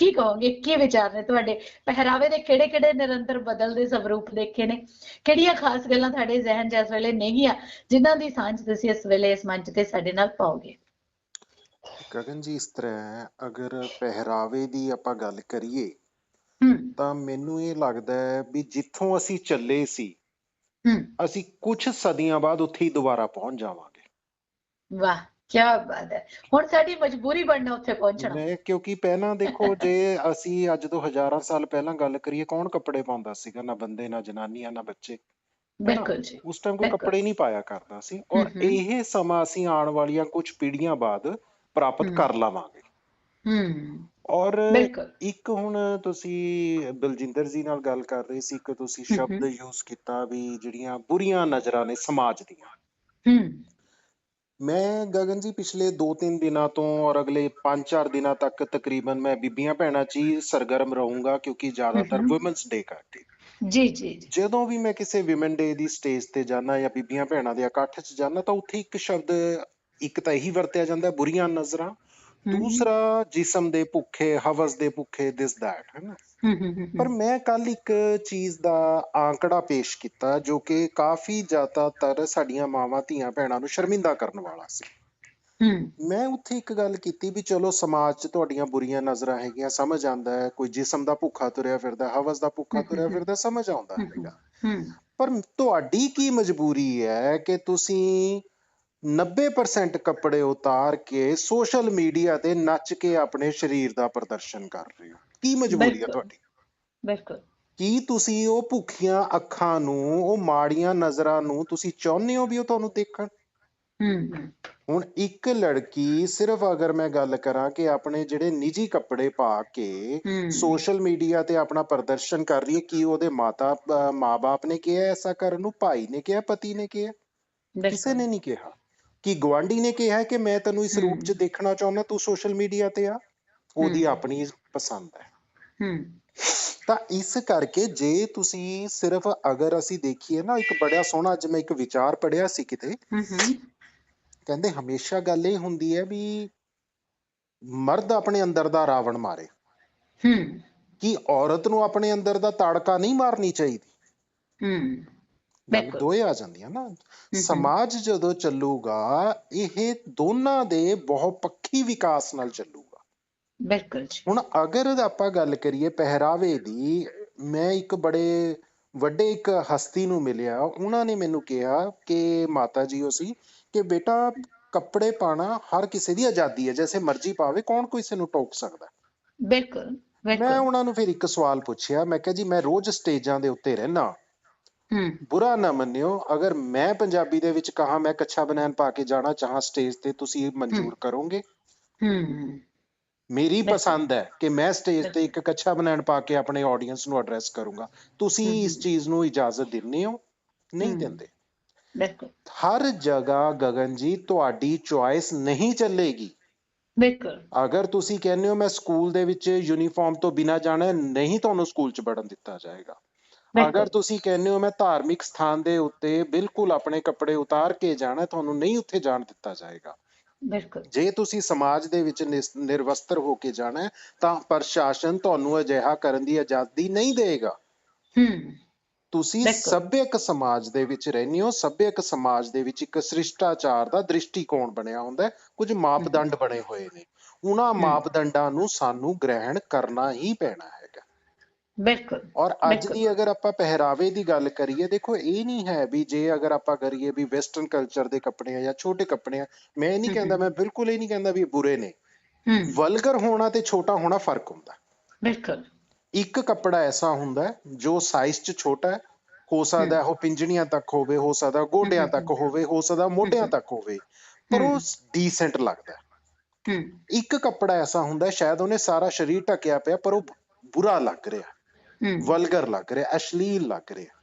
ਕੀ ਕਹੋਗੇ? ਕੀ ਵਿਚਾਰ ਨੇ ਤੁਹਾਡੇ? ਪਹਿਰਾਵੇ ਦੇ ਕਿਹੜੇ ਕਿਹੜੇ ਨਿਰੰਤਰ ਬਦਲਦੇ ਸਵਰੂਪ ਦੇਖੇ ਨੇ? ਕਿਹੜੀਆਂ ਖਾਸ ਗੱਲਾਂ ਤੁਹਾਡੇ ਜ਼ਿਹਨ 'ਚ ਇਸ ਵੇਲੇ ਨੇਗੀਆਂ ਜਿਨ੍ਹਾਂ ਦੀ ਸਾਂਝ ਤੁਸੀਂ ਇਸ ਵੇਲੇ ਇਸ ਮੰਚ ਤੇ ਸਾਡੇ ਨਾਲ ਪਾਓਗੇ? ਗਗਨ ਜੀ ਇਸ ਤਰ੍ਹਾਂ ਅਗਰ ਪਹਿਰਾਵੇ ਦੀ ਆਪਾਂ ਗੱਲ ਕਰੀਏ ਤਾਂ ਮੈਨੂੰ ਇਹ ਲੱਗਦਾ ਹੈ ਵੀ ਜਿੱਥੋਂ ਅਸੀਂ ਚੱਲੇ ਸੀ ਅਸੀਂ ਕੁਝ ਸਦੀਆਂ ਬਾਅਦ ਉੱਥੇ ਹੀ ਦੁਬਾਰਾ ਪਹੁੰਚ ਜਾਵਾਂਗੇ। ਵਾਹ। ਕੀ ਬਾਤ ਹੈ। ਹੁਣ ਸਾਡੀ ਮਜਬੂਰੀ ਬਣਨਾ ਉੱਥੇ ਪਹੁੰਚਣਾ। ਮੈਂ ਕਿਉਂਕਿ ਪਹਿਲਾਂ ਦੇਖੋ ਜੇ ਅਸੀਂ ਅੱਜ ਤੋਂ ਹਜ਼ਾਰਾਂ ਸਾਲ ਪਹਿਲਾਂ ਗੱਲ ਕਰੀਏ ਕੌਣ ਕੱਪੜੇ ਪਾਉਂਦਾ ਸੀਗਾ? ਨਾ ਬੰਦੇ ਨਾ ਜਨਾਨੀਆਂ ਨਾ ਬੱਚੇ। ਬਿਲਕੁਲ ਜੀ ਉਸ ਟਾਈਮ ਕੋਈ। ਕੱਪੜੇ ਨਹੀਂ ਪਾਇਆ ਕਰਦਾ ਸੀ। ਔਰ। ਇਹ ਸਮਾਂ ਅਸੀਂ ਆਉਣ ਵਾਲੀਆਂ ਕੁਝ ਪੀੜ੍ਹੀਆਂ ਬਾਅਦ ਪ੍ਰਾਪਤ। ਕਰ ਲਵਾਂਗੇ। ਹੂੰ ਔਰ ਇੱਕ ਹੁਣ ਤੁਸੀਂ ਬਲਜਿੰਦਰ ਜੀ ਨਾਲ ਗੱਲ ਕਰ ਰਹੇ ਸੀ ਕਿ ਤੁਸੀਂ ਸ਼ਬਦ ਯੂਜ਼ ਕੀਤਾ ਵੀ ਜਿਹੜੀਆਂ ਬੁਰੀਆਂ ਨਜ਼ਰਾਂ ਨੇ ਸਮਾਜ ਦੀਆਂ। ਹੂੰ ਮੈਂ ਗਗਨ ਜੀ ਪਿਛਲੇ 2-3 ਦਿਨਾਂ ਤੋਂ ਔਰ ਅਗਲੇ 5-4 ਦਿਨਾਂ ਤੱਕ ਤਕਰੀਬਨ ਮੈਂ ਬੀਬੀਆਂ ਭੈਣਾਂ 'ਚ ਹੀ ਸਰਗਰਮ ਰਹੂੰਗਾ ਕਿਉਂਕਿ ਜ਼ਿਆਦਾਤਰ। ਔਮਨਸ ਡੇ ਕਰਕੇ ਜੀ ਜੀ ਜੀ ਜਦੋਂ ਵੀ ਮੈਂ ਕਿਸੇ ਵਿਮਨ ਡੇ ਦੀ ਸਟੇਜ ਤੇ ਜਾਣਾ ਜਾਂ ਬੀਬੀਆਂ ਭੈਣਾਂ ਦੇ ਇਕੱਠ 'ਚ ਜਾਣਾ ਤਾਂ ਉੱਥੇ ਇੱਕ ਸ਼ਬਦ ਇੱਕ ਤਾਂ ਇਹੀ ਵਰਤਿਆ ਜਾਂਦਾ ਹੈ, ਬੁਰੀਆਂ ਨਜ਼ਰਾਂ। ਦੂਸਰਾ ਜਿਸਮ ਦੇ ਭੁੱਖੇ ਹਵਸ ਦੇ ਭੁੱਖੇ ਦਿਸ ਦੈਟ ਹੈ ਨਾ? ਪਰ ਮੈਂ ਕੱਲ ਇੱਕ ਚੀਜ਼ ਦਾ ਆંકੜਾ ਪੇਸ਼ ਕੀਤਾ ਜੋ ਕਿ ਕਾਫੀ ਜ਼ਿਆਦਾਤਰ ਸਾਡੀਆਂ ਮਾਵਾਂ ਧੀਆਂ ਭੈਣਾਂ ਨੂੰ ਸ਼ਰਮਿੰਦਾ ਕਰਨ ਵਾਲਾ ਸੀ। ਮੈਂ ਉੱਥੇ ਇੱਕ ਗੱਲ ਕੀਤੀ ਵੀ ਚਲੋ ਸਮਾਜ 'ਚ ਤੁਹਾਡੀਆਂ ਬੁਰੀਆਂ ਨਜ਼ਰਾਂ ਹੈਗੀਆਂ ਸਮਝ ਆਉਂਦਾ ਹੈ ਕੋਈ ਜਿਸਮ ਦਾ ਭੁੱਖਾ ਤੁਰਿਆ ਫਿਰਦਾ ਹਵਸ ਦਾ ਭੁੱਖਾ ਤੁਰਿਆ ਫਿਰਦਾ ਸਮਝ ਆਉਂਦਾ ਹੈਗਾ। ਪਰ ਤੁਹਾਡੀ ਕੀ ਮਜਬੂਰੀ ਹੈ ਕਿ ਤੁਸੀਂ 90% ਕੱਪੜੇ ਉਤਾਰ ਕੇ ਸੋਸ਼ਲ ਮੀਡੀਆ ਤੇ ਨੱਚ ਕੇ ਆਪਣੇ ਸਰੀਰ ਦਾ ਪ੍ਰਦਰਸ਼ਨ ਕਰ ਰਹੇ ਹੋ। ਕੀ ਮਜਬੂਰੀ ਹੈ। ਤੁਹਾਡੀ? ਬਿਲਕੁਲ। ਕੀ ਤੁਸੀਂ ਉਹ ਭੁੱਖੀਆਂ ਅੱਖਾਂ ਨੂੰ ਉਹ ਮਾੜੀਆਂ ਨਜ਼ਰਾਂ ਨੂੰ ਤੁਸੀਂ ਚਾਹੁੰਦੇ ਹੋ ਵੀ ਉਹ ਤੁਹਾਨੂੰ ਦੇਖਣ? ਹੂੰ। ਹੁਣ ਇੱਕ ਲੜਕੀ ਸਿਰਫ ਅਗਰ ਮੈਂ ਗੱਲ ਕਰਾਂ ਕਿ ਆਪਣੇ ਜਿਹੜੇ ਨਿੱਜੀ ਕੱਪੜੇ ਪਾ ਕੇ ਸੋਸ਼ਲ ਮੀਡੀਆ ਤੇ ਆਪਣਾ ਪ੍ਰਦਰਸ਼ਨ ਕਰ ਰਹੀ ਹੈ ਕੀ ਉਹਦੇ ਮਾਤਾ ਮਾਂ-ਬਾਪ ਨੇ ਕਿਹਾ ਐਸਾ ਕਰਨ ਨੂੰ ਭਾਈ ਨੇ ਕਿਹਾ ਪਤੀ ਨੇ ਕਿਹਾ? ਕਿਸੇ ਨੇ ਨਹੀਂ ਕਿਹਾ। ਕਿ ਗਵਾਂਢੀ ਨੇ ਕਿਹਾ ਕਿ ਮੈਂ ਤੈਨੂੰ ਇਸ ਰੂਪ 'ਚ। ਦੇਖਣਾ ਚਾਹੁੰਦਾ ਤੂੰ ਸੋਸ਼ਲ ਮੀਡੀਆ ਤੇ ਆ ਉਹਦੀ। ਆਪਣੀ ਪਸੰਦ ਹੈ। ਹੂੰ। ਤਾਂ ਇਸ ਕਰਕੇ ਜੇ ਤੁਸੀਂ ਸਿਰਫ ਅਗਰ ਅਸੀਂ ਦੇਖੀਏ ਨਾ ਇੱਕ ਬੜਾ ਸੋਹਣਾ ਅੱਜ ਮੈਂ ਇੱਕ ਵਿਚਾਰ ਪੜਿਆ ਸੀ ਕਿਤੇ। ਕਹਿੰਦੇ ਹਮੇਸ਼ਾ ਗੱਲ ਇਹ ਹੁੰਦੀ ਹੈ ਵੀ ਮਰਦ ਆਪਣੇ ਅੰਦਰ ਦਾ ਰਾਵਣ ਮਾਰੇ। ਹੂੰ। ਕਿ ਔਰਤ ਨੂੰ ਆਪਣੇ ਅੰਦਰ ਦਾ ਤਾੜਕਾ ਨਹੀਂ ਮਾਰਨੀ ਚਾਹੀਦੀ। ਹੂੰ। ਦੋਏ ਆ ਜਾਂਦੀਆਂ ਨਾ। ਸਮਾਜ ਜਦੋਂ ਚੱਲੂਗਾ ਇਹ ਦੋਨਾਂ ਦੇ ਬਹੁਤ ਪੱਖੀ ਵਿਕਾਸ ਨਾਲ ਚੱਲੂਗਾ। ਬਿਲਕੁਲ ਜੀ। ਹੁਣ ਅਗਰ ਆਪਾਂ ਗੱਲ ਕਰੀਏ ਪਹਿਰਾਵੇ ਦੀ ਮੈਂ ਇੱਕ ਬੜੇ ਵੱਡੇ ਇੱਕ ਹਸਤੀ ਨੂੰ ਮਿਲਿਆ। ਉਹਨਾਂ ਨੇ ਮੈਨੂੰ ਕਿਹਾ ਕਿ ਮਾਤਾ ਜੀ ਉਹ ਸੀ ਕਿ ਬੇਟਾ ਕੱਪੜੇ ਪਾਣਾ ਹਰ ਕਿਸੇ ਦੀ ਆਜ਼ਾਦੀ ਹੈ ਜੈਸੇ ਮਰਜ਼ੀ ਪਾਵੇ ਕੌਣ ਕਿਸੇ ਨੂੰ ਟੋਕ ਸਕਦਾ? ਬਿਲਕੁਲ ਮੈਂ ਉਹਨਾਂ ਨੂੰ ਫਿਰ ਇੱਕ ਸਵਾਲ ਪੁੱਛਿਆ ਮੈਂ ਕਿਹਾ ਜੀ ਮੈਂ ਰੋਜ਼ ਸਟੇਜਾਂ ਦੇ ਉੱਤੇ ਰਹਿਣਾ ਬੁਰਾ ਨਾ ਮੰਨਿਓ ਅਗਰ ਮੈਂ ਪੰਜਾਬੀ ਦੇ ਵਿੱਚ ਕਹਾ ਮੈਂ ਕੱਛਾ ਬਨੈਣ ਪਾ ਕੇ ਜਾਣਾ ਚਾਹਾਂ ਸਟੇਜ ਤੇ ਤੁਸੀਂ ਇਹ ਮਨਜ਼ੂਰ ਕਰੋਗੇ? ਹੂੰ ਮੇਰੀ। ਪਸੰਦ ਹੈ ਕਿ ਮੈਂ ਸਟੇਜ ਤੇ ਇੱਕ ਕੱਛਾ ਬਨੈਣ ਪਾ ਕੇ ਆਪਣੇ ਆਡੀਅנס ਨੂੰ ਐਡਰੈਸ ਕਰੂੰਗਾ। ਤੁਸੀਂ। ਇਸ ਚੀਜ਼ ਨੂੰ ਇਜਾਜ਼ਤ ਦਿੰਦੇ ਹੋ? ਨਹੀਂ। ਦਿੰਦੇ। ਬਿਲਕੁਲ। ਹਰ ਜਗ੍ਹਾ ਗਗਨ ਜੀ ਤੁਹਾਡੀ ਚੁਆਇਸ ਨਹੀਂ ਚੱਲੇਗੀ। ਬਿਲਕੁਲ। ਅਗਰ ਤੁਸੀਂ ਕਹਿੰਦੇ ਹੋ ਮੈਂ ਸਕੂਲ ਦੇ ਵਿੱਚ ਯੂਨੀਫਾਰਮ ਤੋਂ ਬਿਨਾਂ ਜਾਣਾ ਨਹੀਂ ਤੁਹਾਨੂੰ ਸਕੂਲ 'ਚ ਵੜਨ ਦਿੱਤਾ ਜਾਏਗਾ। ਅਗਰ ਤੁਸੀਂ ਕਹਿੰਦੇ ਹੋ ਮੈਂ ਧਾਰਮਿਕ ਸਥਾਨ ਦੇ ਉੱਤੇ ਬਿਲਕੁਲ ਆਪਣੇ ਕੱਪੜੇ ਉਤਾਰ ਕੇ ਜਾਣਾ ਹੈ, ਤੁਹਾਨੂੰ ਨਹੀਂ ਉੱਥੇ ਜਾਣ ਦਿੱਤਾ ਜਾਏਗਾ। ਬਿਲਕੁਲ। ਜੇ ਤੁਸੀਂ ਸਮਾਜ ਦੇ ਵਿੱਚ ਨਿਰਵਸਤਰ ਹੋ ਕੇ ਜਾਣਾ ਹੈ, ਤਾਂ ਪ੍ਰਸ਼ਾਸਨ ਤੁਹਾਨੂੰ ਅਜਿਹਾ ਕਰਨ ਦੀ ਆਜ਼ਾਦੀ ਨਹੀਂ ਦੇਗਾ ਹੂੰ। ਤੁਸੀਂ। ਸੱਭਿਅਕ ਸਮਾਜ ਦੇ ਵਿੱਚ ਰਹਿੰਦੇ ਹੋ ਸੱਭਿਅਕ ਸਮਾਜ ਦੇ ਵਿੱਚ ਇੱਕ ਸ੍ਰਿਸ਼ਟਾਚਾਰ ਦਾ ਦ੍ਰਿਸ਼ਟੀਕੋਣ ਬਣਿਆ ਹੁੰਦਾ ਹੈ ਕੁਝ ਮਾਪਦੰਡ ਬਣੇ ਹੋਏ ਨੇ। ਉਹਨਾਂ ਮਾਪਦੰਡਾਂ ਨੂੰ ਸਾਨੂੰ ਗ੍ਰਹਿਣ ਕਰਨਾ ਹੀ ਪੈਣਾ ਹੈਗਾ ਬਿਲਕੁਲ ਔਰ ਅੱਜ। ਦੀ ਅਗਰ ਆਪਾਂ ਪਹਿਰਾਵੇ ਦੀ ਗੱਲ ਕਰੀਏ ਦੇਖੋ ਇਹ ਨਹੀਂ ਹੈ ਵੀ ਜੇ ਅਗਰ ਆਪਾਂ ਕਰੀਏ ਵੀ ਵੈਸਟਰਨ ਕਲਚਰ ਦੇ ਕੱਪੜੇ ਆ ਜਾਂ ਛੋਟੇ ਕੱਪੜੇ ਆ ਮੈਂ ਇਹ ਨਹੀਂ ਕਹਿੰਦਾ ਮੈਂ ਬਿਲਕੁਲ ਇਹ ਨਹੀਂ ਕਹਿੰਦਾ ਵੀ ਬੁਰੇ ਨੇ। ਵਲਗਰ ਹੋਣਾ ਤੇ ਛੋਟਾ ਹੋਣਾ ਫ਼ਰਕ ਹੁੰਦਾ। ਬਿਲਕੁਲ। ਇੱਕ ਕੱਪੜਾ ਐਸਾ ਹੁੰਦਾ ਜੋ ਸਾਈਜ਼ 'ਚ ਛੋਟਾ ਹੈ ਹੋ ਸਕਦਾ ਉਹ ਪਿੰਜਣੀਆਂ ਤੱਕ ਹੋਵੇ ਹੋ ਸਕਦਾ ਗੋਡਿਆਂ ਤੱਕ ਹੋਵੇ ਹੋ ਸਕਦਾ ਮੋਢਿਆਂ ਤੱਕ ਹੋਵੇ ਪਰ ਉਹ ਡੀਸੈਂਟ ਲੱਗਦਾ ਇੱਕ ਕੱਪੜਾ ਐਸਾ ਹੁੰਦਾ ਸ਼ਾਇਦ ਉਹਨੇ ਸਾਰਾ ਸਰੀਰ ਢੱਕਿਆ ਪਿਆ ਪਰ ਉਹ ਬੁਰਾ ਲੱਗ ਰਿਹਾ ਵਲਗਰ ਲੱਗ ਰਿਹਾ ਅਸ਼ਲੀਲ ਲੱਗ ਰਿਹਾ।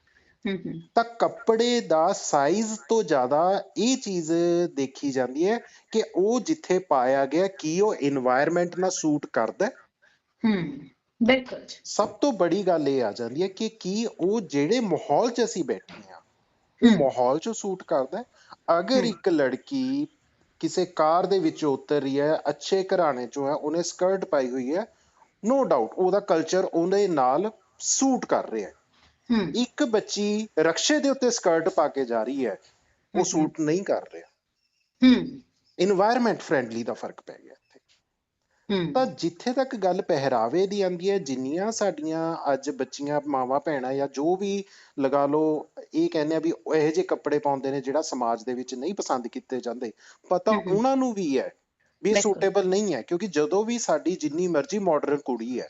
ਤਾਂ ਕੱਪੜੇ ਦਾ ਸਾਈਜ਼ ਤੋਂ ਜ਼ਿਆਦਾ ਇਹ ਚੀਜ਼ ਦੇਖੀ ਜਾਂਦੀ ਹੈ ਕਿ ਉਹ ਜਿੱਥੇ ਪਾਇਆ ਗਿਆ ਕੀ ਉਹ এনवायरमेंट ਨਾਲ ਸੂਟ ਕਰਦਾ ਹੂੰ। ਬਿਲਕੁਲ ਸਭ ਤੋਂ ਬੜੀ ਗੱਲ ਇਹ ਆ ਜਾਂਦੀ ਹੈ ਕਿ ਕੀ ਉਹ ਜਿਹੜੇ ਮਾਹੌਲ 'ਚ ਅਸੀਂ ਬੈਠੇ ਆ ਉਹ ਮਾਹੌਲ 'ਚ ਸੂਟ ਕਰਦਾ ਅਗਰ ਇੱਕ ਲੜਕੀ ਕਿਸੇ ਕਾਰ ਦੇ ਵਿੱਚ ਉਤਰ ਰਹੀ ਹੈ ਅੱਛੇ ਘਰਾਣੇ 'ਚੋਂ ਹੈ ਉਹਨੇ ਸਕਰਟ ਪਾਈ ਹੋਈ ਹੈ ਨੋ ਡਾਊਟ ਉਹਦਾ ਕਲਚਰ ਉਹਦੇ ਨਾਲ ਸੂਟ ਕਰ ਰਿਹਾ ਹੈ। ਇੱਕ ਬੱਚੀ ਰਕਸ਼ੇ ਦੇ ਉੱਤੇ ਸਕਰਟ ਪਾ ਕੇ ਜਾ ਰਹੀ ਹੈ ਉਹ ਸੂਟ ਨਹੀਂ ਕਰ ਰਿਹਾ। ਹੂੰ। এনवायरमेंट ਫ੍ਰੈਂਡਲੀ ਦਾ ਫ਼ਰਕ ਪੈ ਗਿਆ ਇੱਥੇ। ਤਾਂ ਜਿੱਥੇ ਤੱਕ ਗੱਲ ਪਹਿਰਾਵੇ ਦੀ ਆਂਦੀ ਹੈ ਜਿੰਨੀਆਂ ਸਾਡੀਆਂ ਅੱਜ ਬੱਚੀਆਂ ਮਾਵਾ ਭੈਣਾਂ ਜਾਂ ਜੋ ਵੀ ਲਗਾ ਲਓ ਇਹ ਕਹਿੰਦੇ ਆ ਵੀ ਇਹੋ ਜਿਹੇ ਕੱਪੜੇ ਪਾਉਂਦੇ ਨੇ ਜਿਹੜਾ ਸਮਾਜ ਦੇ ਵਿੱਚ ਨਹੀਂ ਪਸੰਦ ਕੀਤੇ ਜਾਂਦੇ। ਪਤਾ ਉਹਨਾਂ ਨੂੰ ਵੀ ਹੈ ਵੀ ਸੂਟੇਬਲ ਨਹੀਂ ਹੈ ਕਿਉਂਕਿ ਜਦੋਂ ਵੀ ਸਾਡੀ ਜਿੰਨੀ ਮਰਜ਼ੀ ਮਾਡਰਨ ਕੁੜੀ ਹੈ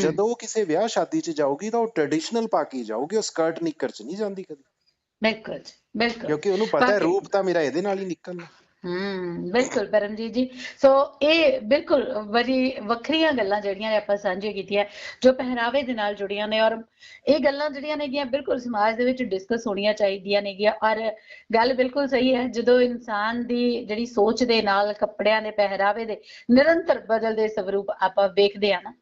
ਜਦੋਂ ਉਹ ਕਿਸੇ ਵਿਆਹ ਸ਼ਾਦੀ 'ਚ ਜਾਊਗੀ ਤਾਂ ਉਹ ਟ੍ਰੈਡੀਸ਼ਨਲ ਪਾ ਕੇ ਜਾਊਗੀ ਉਹ ਸਕਰਟ ਨਿੱਕਰ 'ਚ ਨਹੀਂ ਜਾਂਦੀ ਕਦੀ। ਬਿਲਕੁਲ ਜੀ, ਬਿਲਕੁਲ। ਕਿਉਂਕਿ ਉਹਨੂੰ ਪਤਾ ਹੈ। ਰੂਪ ਤਾਂ ਮੇਰਾ ਇਹਦੇ ਨਾਲ ਹੀ ਨਿਕਲਣਾ ਹੂੰ ਬਿਲਕੁਲ ਪਰਮਜੀਤ ਜੀ। ਸੋ ਇਹ ਬਿਲਕੁਲ ਬੜੀ ਵੱਖਰੀਆਂ ਗੱਲਾਂ ਜਿਹੜੀਆਂ ਨੇ ਆਪਾਂ ਸਾਂਝੀਆਂ ਕੀਤੀਆਂ ਜੋ ਪਹਿਰਾਵੇ ਦੇ ਨਾਲ ਜੁੜੀਆਂ ਨੇ ਔਰ ਇਹ ਗੱਲਾਂ ਜਿਹੜੀਆਂ ਨੇਗੀਆਂ ਬਿਲਕੁਲ ਸਮਾਜ ਦੇ ਵਿੱਚ ਡਿਸਕਸ ਹੋਣੀਆਂ ਚਾਹੀਦੀਆਂ ਨੇਗੀਆਂ ਔਰ ਗੱਲ ਬਿਲਕੁਲ ਸਹੀ ਹੈ ਜਦੋਂ ਇਨਸਾਨ ਦੀ ਜਿਹੜੀ ਸੋਚ ਦੇ ਨਾਲ ਕੱਪੜਿਆਂ ਦੇ ਪਹਿਰਾਵੇ ਦੇ ਨਿਰੰਤਰ ਬਦਲਦੇ ਸਵਰੂਪ ਆਪਾਂ ਵੇਖਦੇ ਆ ਨਾ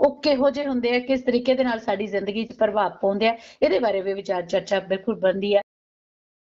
ਉਹ ਕਿਹੋ ਜਿਹੇ ਹੁੰਦੇ ਆ, ਕਿਸ ਤਰੀਕੇ ਦੇ ਨਾਲ ਸਾਡੀ ਜ਼ਿੰਦਗੀ 'ਚ ਪ੍ਰਭਾਵ ਪਾਉਂਦੇ ਆ, ਇਹਦੇ ਬਾਰੇ ਵੀ ਵਿਚਾਰ ਚਰਚਾ ਬਿਲਕੁਲ ਬਣਦੀ ਹੈ